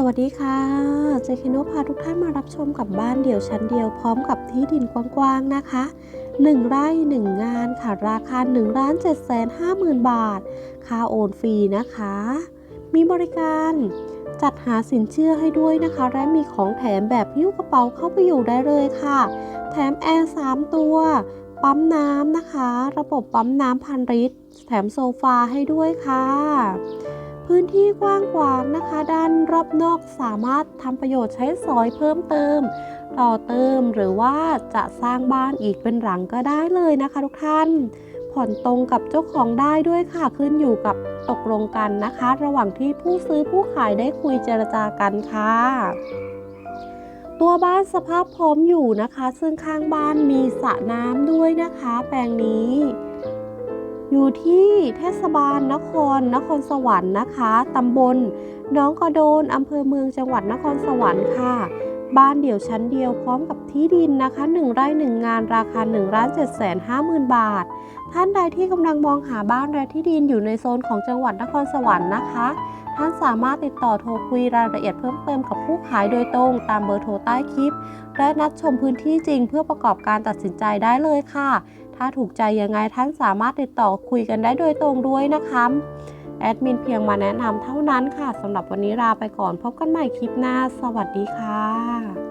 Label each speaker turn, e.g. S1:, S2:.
S1: สวัสดีค่ะเจคโนพาทุกท่านมารับชมกับบ้านเดี่ยวชั้นเดียวพร้อมกับที่ดินกว้างๆนะคะ 1 ไร่ 1 งานค่ะ ราคา1ล้าน7 5 0 0 0 บาท ค่าโอนฟรีนะคะ มีบริการจัดหาสินเชื่อให้ด้วยนะคะ และมีของแถมแบบหิ้วกระเป๋าเข้าไปอยู่ได้เลยค่ะ แถมแอร์ 3 ตัว ปั๊มน้ำนะคะ ระบบปั๊มน้ำพันลิตร แถมโซฟาให้ด้วยค่ะ พื้นที่กว้างขวางนะคะ ด้านรอบนอกสามารถทำประโยชน์ใช้สอยเพิ่มเติม ต่อเติมหรือว่าจะสร้างบ้านอีกเป็นหลังก็ได้เลยนะคะทุกท่าน ผ่อนตรงกับเจ้าของได้ด้วยค่ะขึ้นอยู่กับตกลงกันนะคะ ระหว่างที่ผู้ซื้อผู้ขายได้คุยเจรจากันค่ะตัวบ้านสภาพพร้อมอยู่นะคะ ซึ่งข้างบ้านมีสระน้ำด้วยนะคะ แปลงนี้ อยู่ที่เทศบาลนครนครสวรรค์นะคะตำบลหน้องกระโดนอำเภอเมืองจังหวัดนครสวรรค์ค่ะ บ้านเดี่ยวชั้นเดียวพร้อมกับที่ดินนะคะ 1 ไร่ 1 งานราคา1ล้าน7 5 0 0 0 0 บาท ท่านใดที่กำลังมองหาบ้านและที่ดินอยู่ในโซนของจังหวัดนครสวรรค์นะคะ ท่านสามารถติดต่อโทรคุยรายละเอียดเพิ่มเติมกับผู้ขายโดยตรงตามเบอร์โทรใต้คลิป และนัดชมพื้นที่จริงเพื่อประกอบการตัดสินใจได้เลยค่ะ ถ้าถูกใจยังไงท่านสามารถติดต่อคุยกันได้โดยตรงด้วยนะคะแอดมินเพียงมาแนะนำเท่านั้นค่ะสำหรับวันนี้ลาไปก่อนพบกันใหม่คลิปหน้า สวัสดีค่ะ